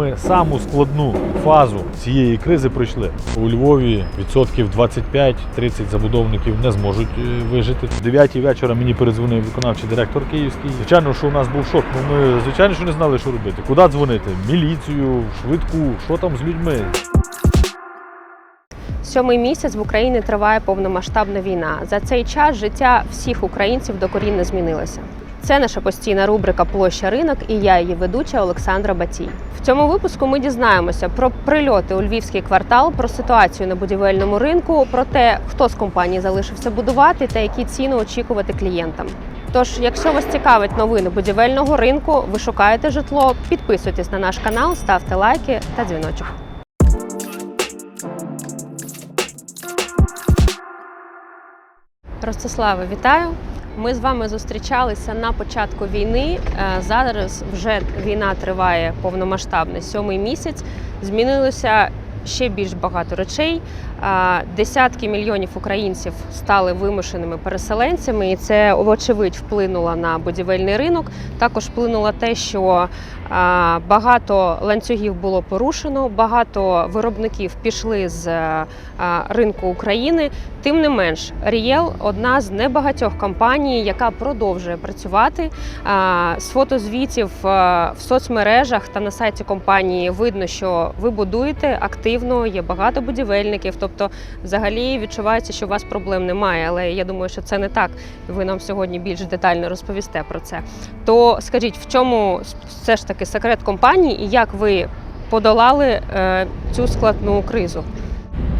ми саму складну фазу цієї кризи пройшли. У Львові відсотків 25-30 забудовників не зможуть е, вижити. В 9 вечора мені передзвонив виконавчий директор київський. Звичайно, що у нас був шок. Ми звичайно, що не знали, що робити. Куди дзвонити? Міліцію, швидку, що там з людьми? Сьомий місяць в Україні триває повномасштабна війна. За цей час життя всіх українців докорінно змінилося. Це наша постійна рубрика Площа ринок і я, її ведуча Олександра Батій. В цьому випуску ми дізнаємося про прильоти у львівський квартал, про ситуацію на будівельному ринку, про те, хто з компаній залишився будувати та які ціни очікувати клієнтам. Тож, якщо вас цікавить новини будівельного ринку, ви шукаєте житло, підписуйтесь на наш канал, ставте лайки та дзвіночок. Ростиславе, вітаю! Ми з вами зустрічалися на початку війни. Е, Зараз вже війна триває повномасштабне сьомий місяць. Змінилося ще більш багато речей. Десятки мільйонів українців стали вимушеними переселенцями, і це вочевидь вплинуло на будівельний ринок. Також вплинуло те, що багато ланцюгів було порушено, багато виробників пішли з ринку України. Тим не менш, Рієл одна з небагатьох компаній, яка продовжує працювати. З фотозвітів в соцмережах та на сайті компанії видно, що ви будуєте активно, є багато будівельників. Тобто, взагалі відчувається, що у вас проблем немає. Але я думаю, що це не так. Ви нам сьогодні більш детально розповісте про це. То скажіть, в чому все ж таки секрет компанії і як ви подолали е, цю складну кризу?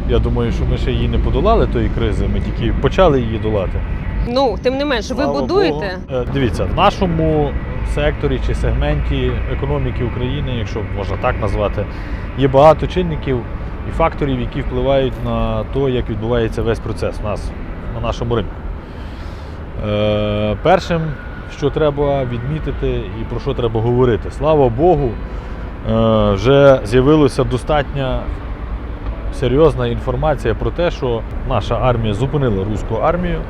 Я думаю, що ми ще її не подолали тої кризи. Ми тільки почали її долати. Ну, тим не менш, ви Слава будуєте. Богу. Е, Дивіться, в нашому секторі чи сегменті економіки України, якщо можна так назвати, є багато чинників і факторів, які впливають на те, як відбувається весь процес у нас на нашому ринку. Е, першим, що треба відмітити і про що треба говорити, слава Богу, е, вже з'явилася достатня серйозна інформація про те, що наша армія зупинила руську армію.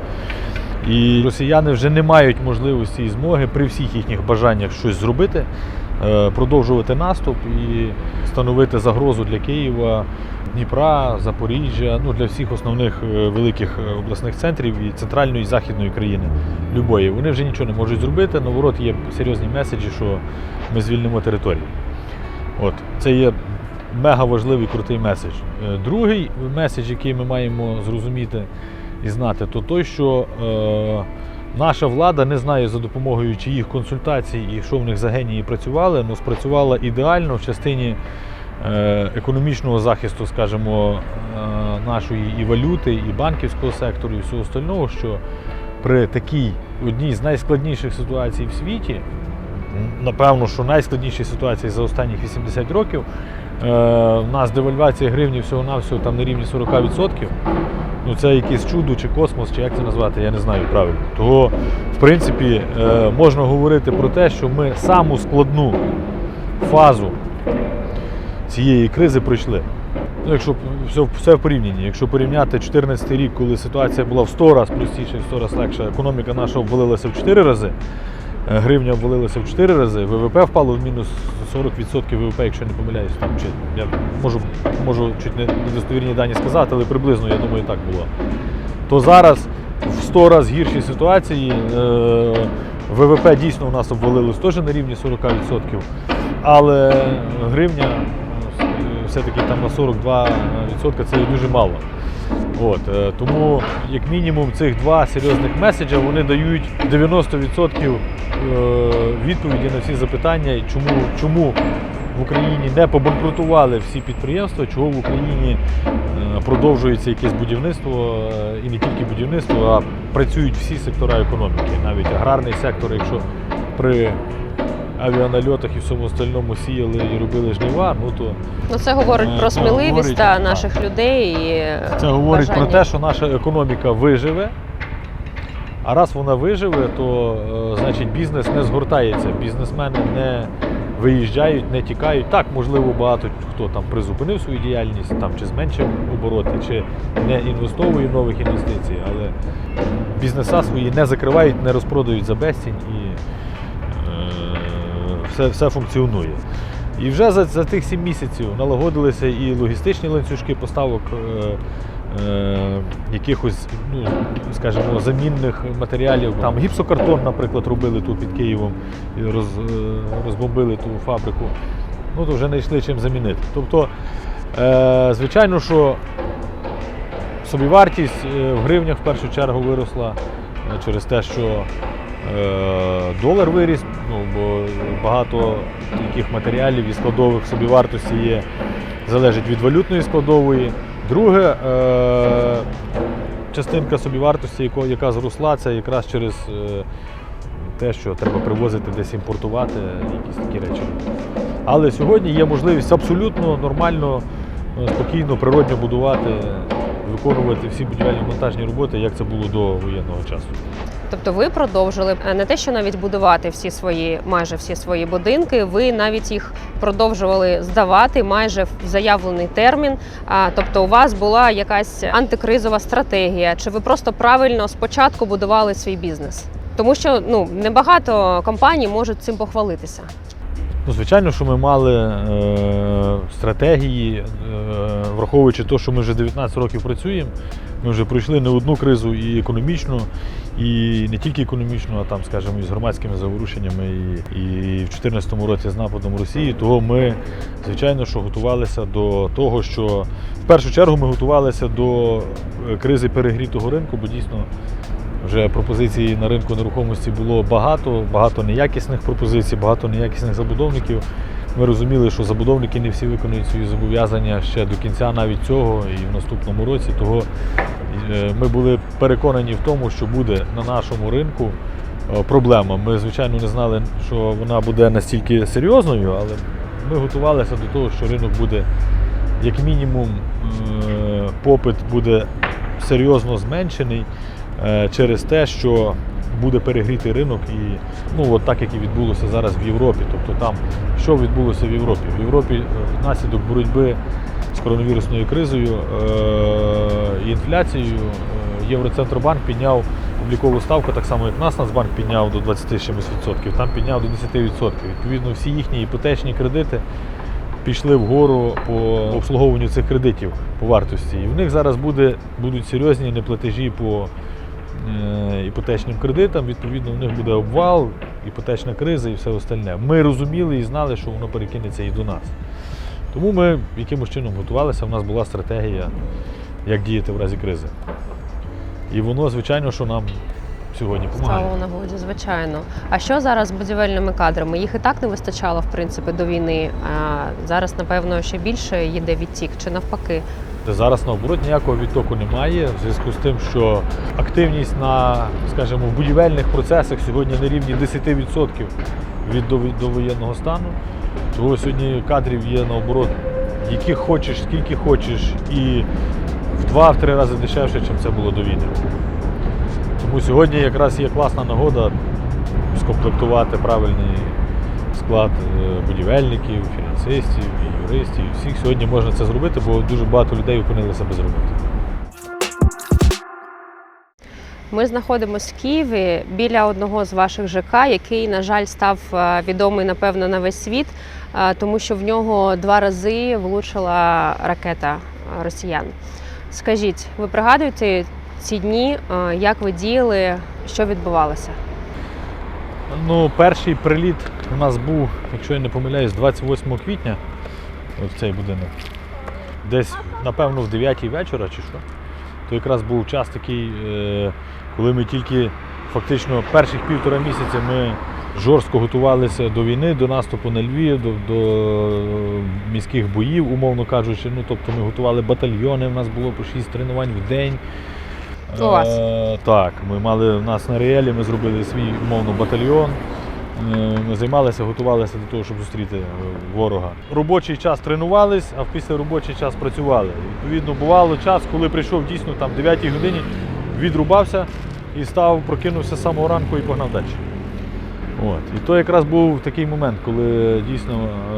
І росіяни вже не мають можливості і змоги при всіх їхніх бажаннях щось зробити, е, продовжувати наступ і становити загрозу для Києва, Дніпра, Запоріжжя, ну для всіх основних е, великих е, обласних центрів і центральної і західної країни любої. Вони вже нічого не можуть зробити. Наоборот, є серйозні меседжі, що ми звільнимо територію. От це є мега важливий крутий меседж. Другий меседж, який ми маємо зрозуміти і знати, то той, що е, наша влада не знає за допомогою чиїх консультацій і що в них за генії працювали, але спрацювала ідеально в частині е, економічного захисту, скажімо, е, нашої і валюти, і банківського сектору, і всього остального, що при такій одній з найскладніших ситуацій в світі, напевно, що найскладніші ситуації за останні 80 років, е, у нас девальвація гривні всього-навсього там на рівні 40%. Ну, це якесь чудо чи космос, чи як це назвати, я не знаю правильно. Того, в принципі, е, можна говорити про те, що ми саму складну фазу цієї кризи пройшли. Ну, якщо все, все в порівнянні, якщо порівняти 2014 рік, коли ситуація була в 100 разів простіша, в 100 разів легша, економіка наша обвалилася в 4 рази, гривня обвалилася в 4 рази, ВВП впало в мінус 40% ВВП, якщо не помиляюсь, там чи я можу, можу чуть не недостовірні дані сказати, але приблизно я думаю так було. То зараз в 100 разів гіршій ситуації е, ВВП дійсно у нас обвалилось теж на рівні 40%, але гривня е, все-таки там на 42% це дуже мало. От, е, тому, як мінімум, цих два серйозних меседжа вони дають 90% е, відповіді на всі запитання, чому, чому в Україні не побанкрутували всі підприємства, чого в Україні е, продовжується якесь будівництво, і не тільки будівництво, а працюють всі сектора економіки, навіть аграрний сектор, якщо при авіанальотах і всьому остальному сіяли і робили жнива, ну то Ну, це говорить Е, про це сміливість говорить, та так. наших людей. І Це говорить бажання. про те, що наша економіка виживе. А раз вона виживе, то е, значить бізнес не згортається. Бізнесмени не виїжджають, не тікають. Так, можливо, багато хто там призупинив свою діяльність, там чи зменшив обороти, чи не інвестовує нових інвестицій, але бізнеса свої не закривають, не розпродають за безцінь і все, все функціонує. І вже за, за тих 7 місяців налагодилися і логістичні ланцюжки поставок е, е, якихось, ну, скажімо, замінних матеріалів. Там гіпсокартон, наприклад, робили тут під Києвом роз, е, розбомбили ту фабрику. Ну, то вже не йшли чим замінити. Тобто, е, звичайно, що собівартість е, в гривнях в першу чергу виросла е, через те, що долар виріс, ну, бо багато таких матеріалів і складових собівартості є, залежить від валютної складової. Друге, е, частинка собівартості, яка зросла, це якраз через е, те, що треба привозити десь імпортувати якісь такі речі. Але сьогодні є можливість абсолютно нормально, е, спокійно, природньо будувати, виконувати всі будівельні монтажні роботи, як це було до воєнного часу. Тобто ви продовжили е, не те, що навіть будувати всі свої, майже всі свої будинки, ви навіть їх продовжували здавати майже в заявлений термін. А, тобто, у вас була якась антикризова стратегія, чи ви просто правильно спочатку будували свій бізнес? Тому що ну небагато компаній можуть цим похвалитися. Ну, звичайно, що ми мали е, стратегії, е, враховуючи те, що ми вже 19 років працюємо, ми вже пройшли не одну кризу і економічну, і не тільки економічну, а там, скажімо, і з громадськими заворушеннями, і, і в 2014 році з нападом Росії. Того ми, звичайно, що готувалися до того, що в першу чергу ми готувалися до е, кризи перегрітого ринку, бо дійсно вже пропозицій на ринку нерухомості було багато, багато неякісних пропозицій, багато неякісних забудовників. Ми розуміли, що забудовники не всі виконують свої зобов'язання ще до кінця навіть цього і в наступному році. Того е, ми були переконані в тому, що буде на нашому ринку е, проблема. Ми, звичайно, не знали, що вона буде настільки серйозною, але ми готувалися до того, що ринок буде, як мінімум, е, попит буде серйозно зменшений через те, що буде перегрітий ринок, і ну от так як і відбулося зараз в Європі. Тобто там що відбулося в Європі? В Європі е, внаслідок боротьби з коронавірусною кризою е, і інфляцією е, Євроцентробанк підняв облікову ставку, так само як нас Нацбанк підняв до 20 чимось відсотків, там підняв до 10 відсотків. Відповідно, всі їхні іпотечні кредити пішли вгору по обслуговуванню цих кредитів по вартості. І в них зараз буде, будуть серйозні неплатежі по е, іпотечним кредитам. Відповідно, в них буде обвал, іпотечна криза і все остальне. Ми розуміли і знали, що воно перекинеться і до нас. Тому ми якимось чином готувалися, у нас була стратегія, як діяти в разі кризи. І воно, звичайно, що нам сьогодні допомагає. Стало у нагоді, звичайно. А що зараз з будівельними кадрами? Їх і так не вистачало, в принципі, до війни. А зараз, напевно, ще більше їде відтік, чи навпаки. Зараз наоборот ніякого відтоку немає в зв'язку з тим, що активність на, скажімо, в будівельних процесах сьогодні на рівні 10% від довоєнного стану. Того сьогодні кадрів є наоборот, яких хочеш, скільки хочеш, і в два-три рази дешевше, ніж це було до війни. Тому сьогодні якраз є класна нагода скомплектувати правильний склад е, будівельників, фінансистів, і юристів. Всіх сьогодні можна це зробити, бо дуже багато людей опинилися без роботи. Ми знаходимося в Києві біля одного з ваших ЖК, який, на жаль, став е, відомий, напевно, на весь світ, е, тому що в нього два рази влучила ракета росіян. Скажіть, ви пригадуєте ці дні, як ви діяли, що відбувалося? Ну, перший приліт у нас був, якщо я не помиляюсь, 28 квітня в цей будинок. Десь, напевно, в 9 вечора чи що. То якраз був час такий, е, коли ми тільки фактично перших півтора місяця ми жорстко готувалися до війни, до наступу на Львів, до, до міських боїв, умовно кажучи. Ну, тобто ми готували батальйони, у нас було по 6 тренувань в день. У вас? Е, так, ми мали у нас на Ріелі, ми зробили свій умовно батальйон. Е, Ми займалися, готувалися до того, щоб зустріти е, ворога. Робочий час тренувались, а в післяробочий час працювали. Відповідно, бувало час, коли прийшов дійсно там 9 годині, відрубався і став, прокинувся з самого ранку і погнав далі. От. І то якраз був такий момент, коли дійсно е,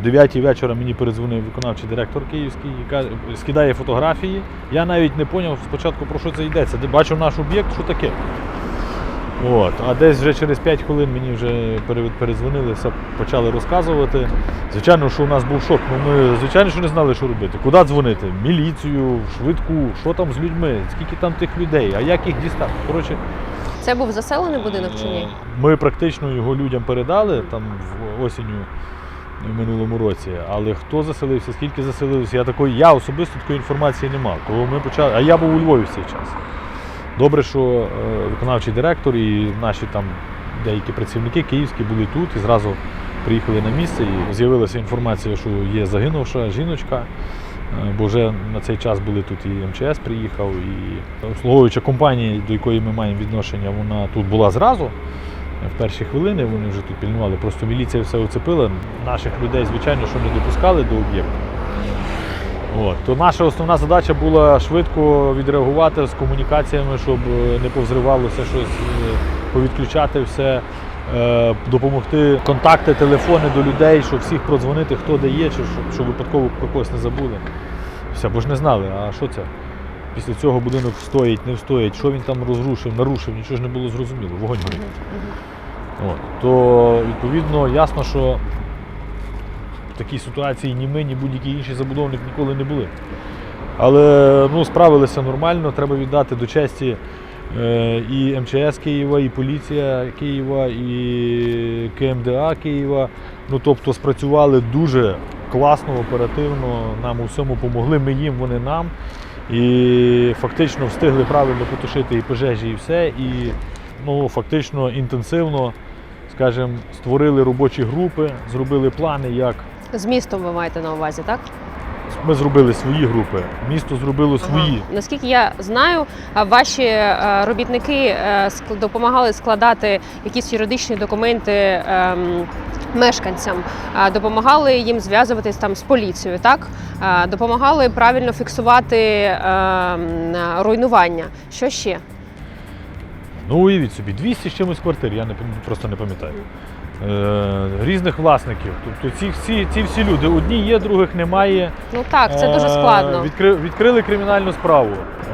в 9 вечора мені передзвонив виконавчий директор київський, каже- скидає фотографії. Я навіть не зрозумів спочатку, про що це йдеться. Де бачу наш об'єкт, що таке. От. А десь вже через 5 хвилин мені вже пере- передзвонили, все почали розказувати. Звичайно, що у нас був шок. Ну, ми, звичайно, що не знали, що робити. Куди дзвонити? Міліцію, швидку, що там з людьми, скільки там тих людей, а як їх дістати. Коротше, Це був заселений будинок чи ні? ми практично його людям передали там в осінню в минулому році. Але хто заселився, скільки заселилося, я такої, я особисто такої інформації не мав. Тому ми почали. А я був у Львові в цей час. Добре, що е, виконавчий директор і наші там деякі працівники київські були тут і зразу приїхали на місце. І з'явилася інформація, що є загинувша жіночка. Е, Бо вже на цей час були тут і МЧС приїхав, і обслуговуюча компанія, до якої ми маємо відношення, вона тут була зразу. В перші хвилини вони вже тут пільнували. Просто міліція все оцепила. Наших людей, звичайно, що не допускали до об'єкту. От. То наша основна задача була швидко відреагувати з комунікаціями, щоб е, не повзривалося щось, е, повідключати все, е, допомогти контакти, телефони до людей, щоб всіх продзвонити, хто де є, чи щоб, щоб випадково про когось не забули. Все, бо ж не знали, а що це? Після цього будинок встоїть, не встоїть, що він там розрушив, нарушив, нічого ж не було зрозуміло, вогонь горить. От. То відповідно ясно, що в такій ситуації ні ми, ні будь-який інший забудовник ніколи не були. Але ну, справилися нормально, треба віддати до честі е, і МЧС Києва, і поліція Києва, і КМДА Києва. Ну, тобто спрацювали дуже класно, оперативно, нам у всьому помогли, ми їм, вони нам. І фактично встигли правильно потушити і пожежі, і все. І ну, фактично інтенсивно, скажімо, створили робочі групи, зробили плани, як З містом ви маєте на увазі, так? Ми зробили свої групи, місто зробило свої. Ага. Наскільки я знаю, ваші е, робітники е, допомагали складати якісь юридичні документи ем, мешканцям, допомагали їм зв'язуватись там з поліцією, так? Допомагали правильно фіксувати ем, руйнування. Що ще? Ну, уявіть собі, 200 з чимось квартир, я не, просто не пам'ятаю. Е, різних власників. Тобто ці, всі, ці всі люди, одні є, других немає. Ну так, це дуже Е, складно. Відкри, відкрили кримінальну справу.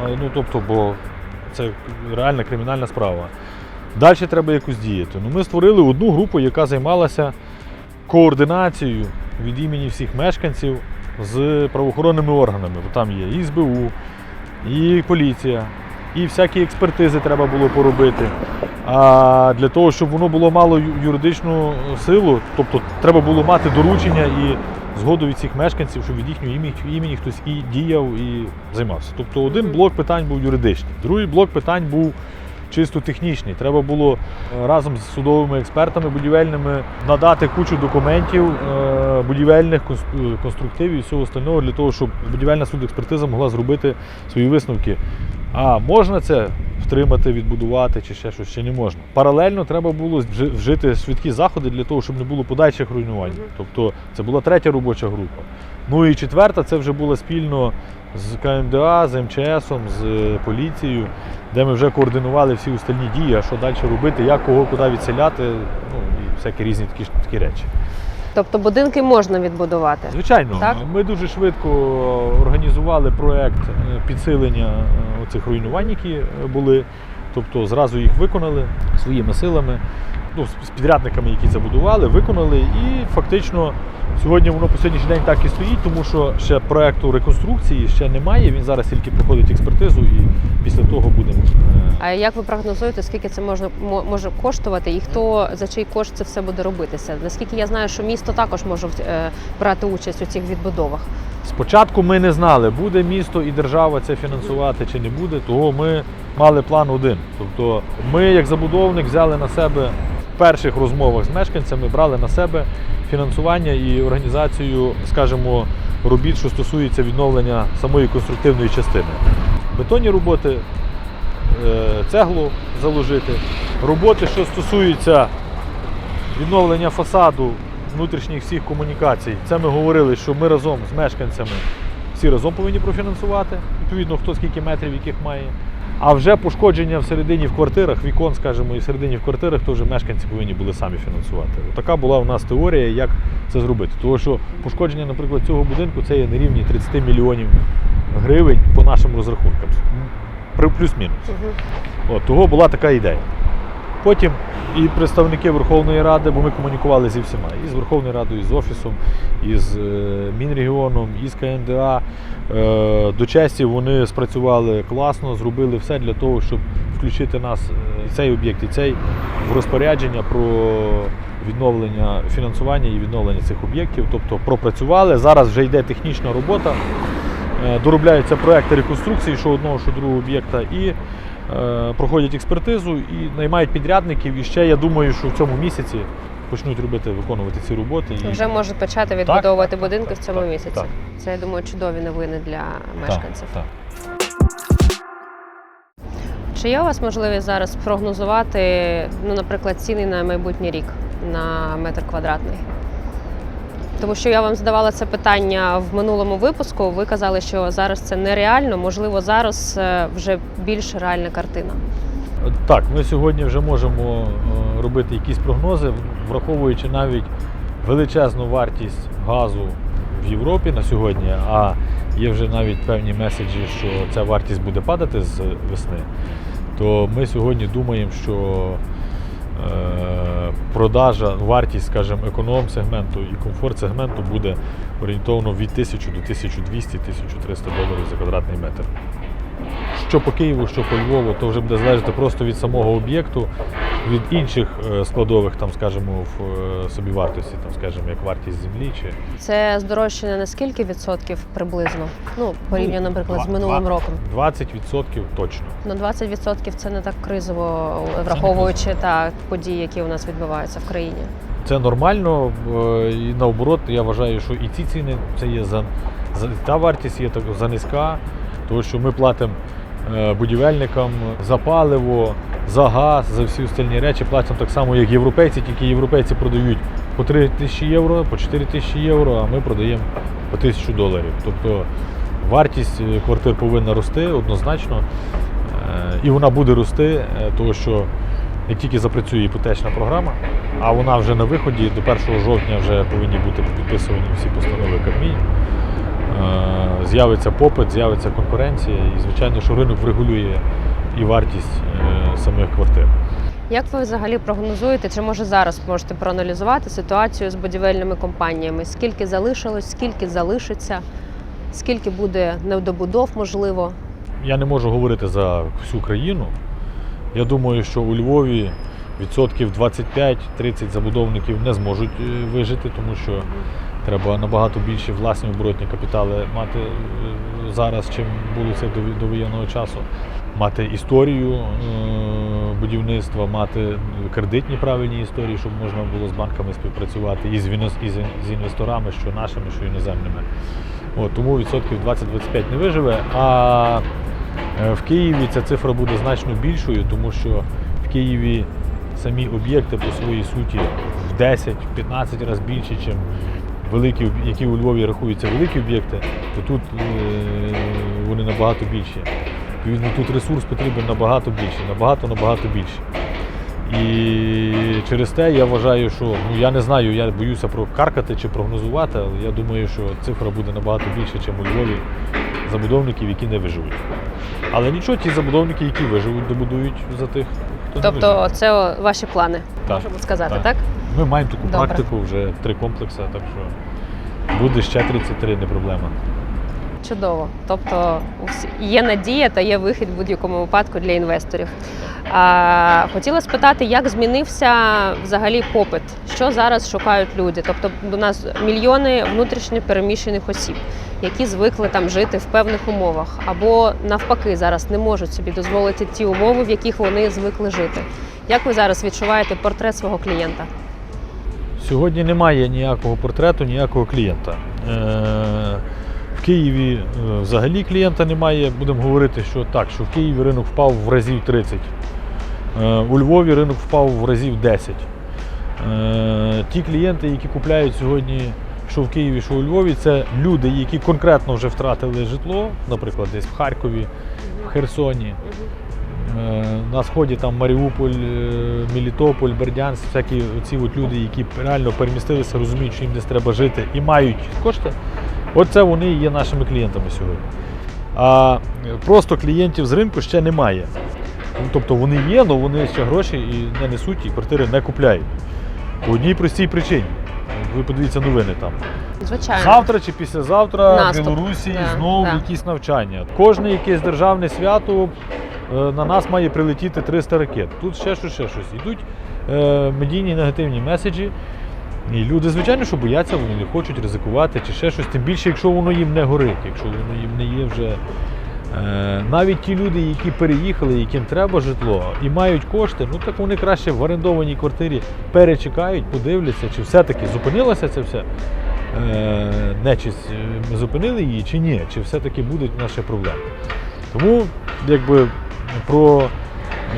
Е, Ну, тобто, бо це реальна кримінальна справа. Далі треба якось діяти. Ну, ми створили одну групу, яка займалася координацією від імені всіх мешканців з правоохоронними органами. Бо там є і СБУ, і поліція, і всякі експертизи треба було поробити. А для того, щоб воно було мало юридичну силу, тобто треба було мати доручення і згоду від всіх мешканців, щоб від їхнього імені, імені хтось і діяв, і займався. Тобто один блок питань був юридичний, другий блок питань був чисто технічний. Треба було е, разом з судовими експертами будівельними надати кучу документів е, будівельних е, конструктивів і всього остального для того, щоб будівельна судекспертиза могла зробити свої висновки. А можна це втримати, відбудувати чи ще щось, чи не можна. Паралельно треба було вжити швидкі заходи для того, щоб не було подальших руйнувань. Тобто це була третя робоча група. Ну і четверта це вже була спільно з КМДА, з МЧС, з е, поліцією, де ми вже координували всі остальні дії, а що далі робити, як кого куди відселяти, ну і всякі різні такі, такі речі. Тобто будинки можна відбудувати. Звичайно, Так? ми дуже швидко організували проект е, підсилення цих руйнувань, які е, були. Тобто зразу їх виконали своїми силами, ну, з- підрядниками, які це будували, виконали. І фактично сьогодні воно по сьогоднішній день так і стоїть, тому що ще проекту реконструкції ще немає. Він зараз тільки проходить експертизу, і після того будемо. е, А як ви прогнозуєте, скільки це можна може коштувати, і хто за чий кошт це все буде робитися? Наскільки я знаю, що місто також може е, брати участь у цих відбудовах. Спочатку ми не знали, буде місто і держава це фінансувати чи не буде, того ми мали план один. Тобто ми, як забудовник, взяли на себе перших розмовах з мешканцями, брали на себе фінансування і організацію, скажімо, робіт, що стосується відновлення самої конструктивної частини. Бетонні роботи, е, цеглу заложити, роботи, що стосуються відновлення фасаду внутрішніх всіх комунікацій. Це ми говорили, що ми разом з мешканцями всі разом повинні профінансувати, відповідно, хто скільки метрів яких має. А вже пошкодження всередині в квартирах, вікон, скажімо, і всередині в квартирах, то вже мешканці повинні були самі фінансувати. Така була у нас теорія, як це зробити. Тому що пошкодження, наприклад, цього будинку це є на рівні 30 мільйонів гривень по нашим розрахункам. Плюс-мінус. От, того була така ідея. Потім і представники Верховної Ради, бо ми комунікували зі всіма, і з Верховною Радою, і з Офісом, і з е, Мінрегіоном, і з КНДА. Е, До часі вони спрацювали класно, зробили все для того, щоб включити нас, е, і цей об'єкт, і цей в розпорядження про відновлення фінансування і відновлення цих об'єктів. Тобто пропрацювали. Зараз вже йде технічна робота. Доробляються проекти реконструкції, що одного, що другого об'єкта, і проходять експертизу і наймають підрядників. І ще я думаю, що в цьому місяці почнуть робити, виконувати ці роботи. І... Вже можуть почати відбудовувати так, будинки так, в цьому так, місяці. так. Це я думаю чудові новини для мешканців. Так, Чи є у вас можливість зараз прогнозувати, ну, наприклад, ціни на майбутній рік на метр квадратний? Тому що я вам задавала це питання в минулому випуску. Ви казали, що зараз це нереально, можливо, зараз е, вже більш реальна картина. Так, ми сьогодні вже можемо е, робити якісь прогнози, враховуючи навіть величезну вартість газу в Європі на сьогодні, а є вже навіть певні меседжі, що ця вартість буде падати з весни. То ми сьогодні думаємо, що продажа, вартість, скажімо, економ-сегменту і комфорт-сегменту буде орієнтовно від 1000 до 1200-1300 доларів за квадратний метр. Що по Києву, що по Львову, то вже буде залежати просто від самого об'єкту, від інших е, складових, там, скажімо, в е, собівартості, там, скажімо, як вартість землі. Чи... Це здорожчання на скільки відсотків приблизно? Ну, порівняно, наприклад, з минулим роком. 20% точно. Ну, 20% це не так кризово, враховуючи та події, які у нас відбуваються в країні. Це нормально, е, і наоборот, я вважаю, що і ці ціни це є за, за та вартість є так за низька, тому що ми платимо е, будівельникам за паливо, за газ, за всі остальні речі платимо так само, як європейці, тільки європейці продають по 3 тисячі євро, по 4 тисячі євро, а ми продаємо по тисячу доларів. Тобто вартість е, квартир повинна рости однозначно, Е, і вона буде рости, тому що не тільки запрацює іпотечна програма, а вона вже на виході до 1 жовтня вже повинні бути підписані всі постанови Кабмін. Е, З'явиться попит, з'явиться конкуренція, і звичайно, що ринок врегулює і вартість е, самих квартир. Як ви взагалі прогнозуєте, чи може зараз можете проаналізувати ситуацію з будівельними компаніями? Скільки залишилось, скільки залишиться, скільки буде недобудов, можливо? Я не можу говорити за всю країну. Я думаю, що у Львові відсотків 25-30 забудовників не зможуть е, вижити, тому що треба набагато більше власні оборотні капітали мати е, зараз, чим було це до, воєнного часу. Мати історію е, будівництва, мати кредитні правильні історії, щоб можна було з банками співпрацювати і з інвесторами, що нашими, що іноземними. От, тому відсотків 20-25 не виживе. А е, в Києві ця цифра буде значно більшою, тому що в Києві самі об'єкти по своїй суті в 10-15 разів більше, ніж великі, які у Львові рахуються великі об'єкти, то тут е, вони набагато більші. Відповідно, тут ресурс потрібен набагато більше, набагато набагато більше. І через те я вважаю, що ну я не знаю, я боюся прокаркати чи прогнозувати, але я думаю, що цифра буде набагато більше, ніж у Львові забудовників, які не виживуть. Але нічого, ті забудовники, які виживуть, добудують за тих, Тобто, це ваші плани, Так, можемо сказати, так. так? Ми маємо таку Добре. практику, вже три комплекси, так що буде ще 33, не проблема. Чудово. Тобто є надія та є вихід в будь-якому випадку для інвесторів. А, хотіла спитати, як змінився взагалі попит? Що зараз шукають люди? Тобто у нас мільйони внутрішньо переміщених осіб, які звикли там жити в певних умовах, або навпаки зараз не можуть собі дозволити ті умови, в яких вони звикли жити. Як ви зараз відчуваєте портрет свого клієнта? Сьогодні немає ніякого портрету, ніякого клієнта. Е, В Києві е, взагалі клієнта немає. Будемо говорити, що так, що в Києві ринок впав в разів 30. Е, У Львові ринок впав в разів 10. Е, Ті клієнти, які купляють сьогодні, що в Києві, що у Львові, це люди, які конкретно вже втратили житло, наприклад, десь в Харкові, в Херсоні. Е, На сході там Маріуполь, Мелітополь, Бердянськ, всякі ці от люди, які реально перемістилися, розуміють, що їм десь треба жити і мають кошти. Оце вони є нашими клієнтами сьогодні. А просто клієнтів з ринку ще немає. Ну, тобто вони є, але вони ще гроші і не несуть, і квартири не купляють. По одній простій причині. Ви подивіться новини там. Звичайно. Завтра чи післязавтра в Білорусі Да, знову да. якісь навчання. Кожне якесь державне свято е, на нас має прилетіти 300 ракет. Тут ще щось, ще щось. Йдуть е, медійні негативні меседжі. І люди, звичайно, що бояться, вони не хочуть ризикувати чи ще щось. Тим більше, якщо воно їм не горить, якщо воно їм не є вже. Е, навіть ті люди, які переїхали, яким треба житло і мають кошти, ну так вони краще в орендованій квартирі перечекають, подивляться, чи все-таки зупинилося це все. Е, нечисть, е, ми зупинили її чи ні, чи все-таки будуть наші проблеми. Тому якби про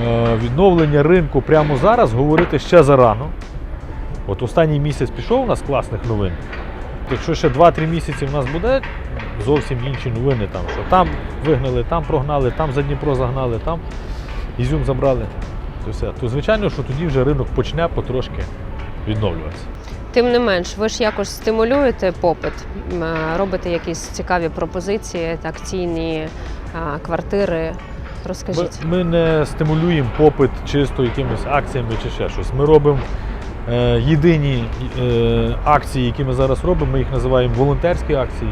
е, відновлення ринку прямо зараз говорити ще зарано. От останній місяць пішов у нас класних новин. Якщо ще 2-3 місяці в нас буде зовсім інші новини, там, що там вигнали, там прогнали, там за Дніпро загнали, там Ізюм забрали, то все, то звичайно, що тоді вже ринок почне потрошки відновлюватися. Тим не менш, ви ж якось стимулюєте попит, е, робите якісь цікаві пропозиції, акційні квартири. Розкажіть. Ми, ми не стимулюємо попит чисто якимись акціями чи ще щось. Ми робимо е, єдині е, акції, які ми зараз робимо, ми їх називаємо волонтерські акції.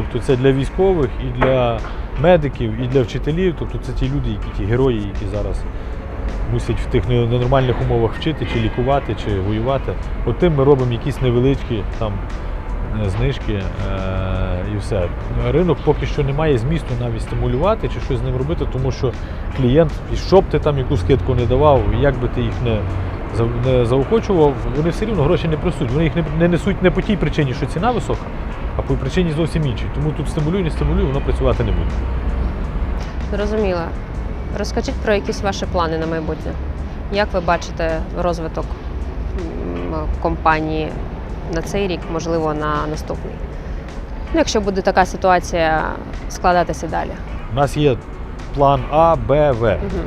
Тобто це для військових і для медиків, і для вчителів. Тобто це ті люди, які ті герої, які зараз мусять в тих ненормальних умовах вчити, чи лікувати, чи воювати. От тим ми робимо якісь невеличкі там е, знижки е, і все. Ринок поки що не має змісту навіть стимулювати чи щось з ним робити, тому що клієнт, і що ти там яку скидку не давав, як би ти їх не, не заохочував, вони все рівно гроші не просуть. Вони їх не несуть не по тій причині, що ціна висока, а по причині зовсім іншій. Тому тут стимулюй, не стимулюй, воно працювати не буде. Зрозуміло. Розкажіть про якісь ваші плани на майбутнє. Як ви бачите розвиток компанії на цей рік, можливо, на наступний? Ну, якщо буде така ситуація складатися далі. У нас є план А, Б, В. Угу.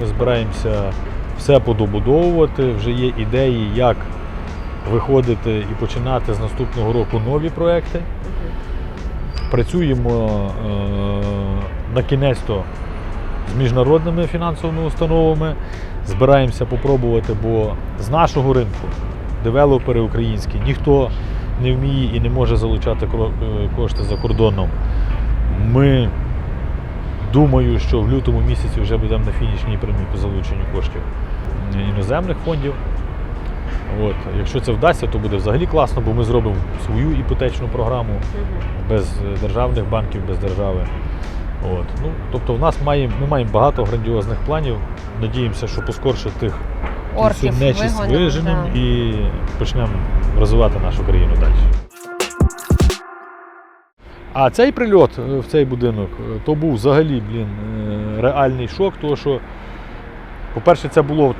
Ми збираємося все подобудовувати. Вже є ідеї, як виходити і починати з наступного року нові проекти. Працюємо е, на кінець-то з міжнародними фінансовими установами. Збираємося попробувати, бо з нашого ринку девелопери українські ніхто не вміє і не може залучати е, кошти за кордоном. Ми думаю, що в лютому місяці вже будемо на фінішній прямій по залученню коштів іноземних фондів. От. Якщо це вдасться, то буде взагалі класно, бо ми зробимо свою іпотечну програму без е, державних банків, без держави. От. Ну, тобто в нас має, ми маємо багато грандіозних планів. Надіємося, що поскорше тих всю нечисть виженемо да. і почнемо розвивати нашу країну далі. А цей прильот е, в цей будинок, е, то був взагалі, блін, реальний шок, тому що, по-перше, це було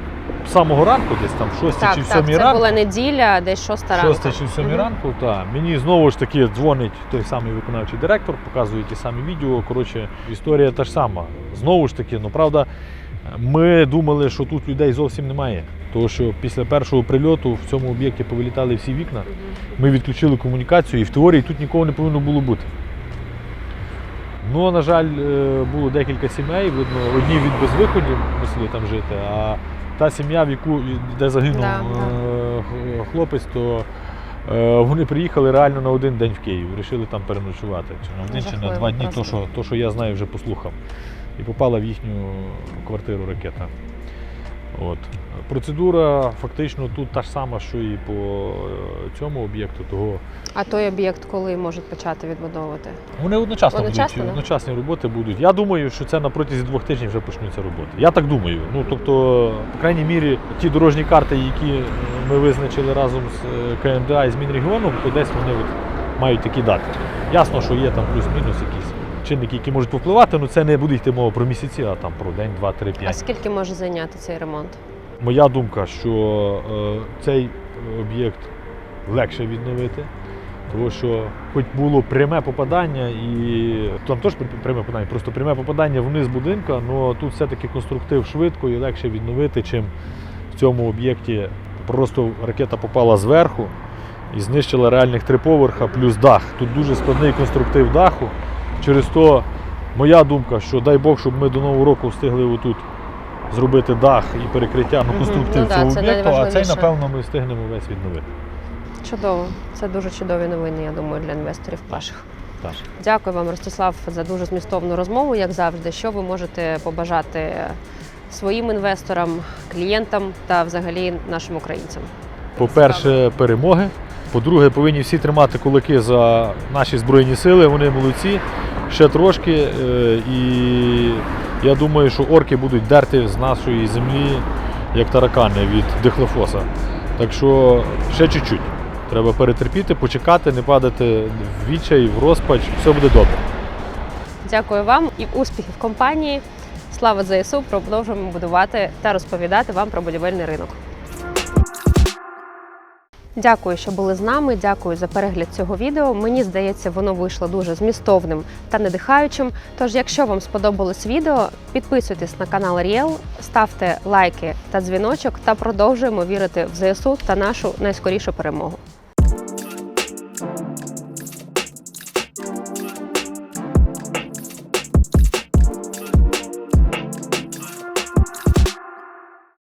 самого ранку, десь там 6 Так, чи в так, 7 це була неділя, десь шоста ранку. 6 чи в 7 Мгм. ранку, так. Мені знову ж таки дзвонить той самий виконавчий директор, показує ті самі відео. Коротше, історія та ж сама. Знову ж таки, ну правда, ми думали, що тут людей зовсім немає. Тому що після першого прильоту в цьому об'єкті повилітали всі вікна. Ми відключили комунікацію, і в теорії тут нікого не повинно було бути. Ну, на жаль, е, було декілька сімей, видно, одні від безвиходів мусили там жити, а та сім'я, в яку де загинув Да, е, хлопець, то е, вони приїхали реально на один день в Київ, вирішили там переночувати. Чи на один, чи на два дні, то що, то, що я знаю, вже послухав. І попала в їхню квартиру ракета. От. Процедура фактично тут та ж сама, що і по е, цьому об'єкту. Того А той об'єкт коли можуть почати відбудовувати? вони одночасно, Одночасно, будуть, одночасні роботи будуть. Я думаю, що це на протязі двох тижнів вже почнуться роботи. Я так думаю. Ну тобто, по крайній мірі, ті дорожні карти, які ми визначили разом з е, КМДА і з Мінрегіоном, то десь вони от мають такі дати. Ясно, що є там плюс-мінус якісь чинники, які можуть впливати, але це не буде йти мова про місяці, а там про день, два, три, п'ять. А скільки може зайняти цей ремонт? Моя думка, що е, цей об'єкт легше відновити, тому що хоч було пряме попадання, і там теж пряме попадання, просто пряме попадання вниз будинка, але тут все-таки конструктив швидко і легше відновити, чим в цьому об'єкті просто ракета попала зверху і знищила реальних три поверха плюс дах. Тут дуже складний конструктив даху. Через то моя думка, що дай Бог, щоб ми до Нового року встигли отут зробити дах і перекриття ну, Мгм. конструктив Ну да, цього це об'єкту, а цей, напевно, ми встигнемо весь відновити. Чудово. Це дуже чудові новини, я думаю, для інвесторів ваших. Так. Дякую вам, Ростислав, за дуже змістовну розмову, як завжди. Що ви можете побажати своїм інвесторам, клієнтам та взагалі нашим українцям? По-перше, перемоги. По-друге, повинні всі тримати кулаки за наші збройні сили. Вони молодці. Ще трошки. е, І я думаю, що орки будуть дерти з нашої землі як таракани від дихлофоса. Так що ще чуть-чуть. Треба перетерпіти, почекати, не падати в відчай, в розпач. Все буде добре. Дякую вам і успіхів компанії. Слава ЗСУ! Продовжуємо будувати та розповідати вам про будівельний ринок. Дякую, що були з нами. Дякую за перегляд цього відео. Мені здається, воно вийшло дуже змістовним та надихаючим. Тож, якщо вам сподобалось відео, підписуйтесь на канал Ріел, ставте лайки та дзвіночок та продовжуємо вірити в ЗСУ та нашу найскорішу перемогу.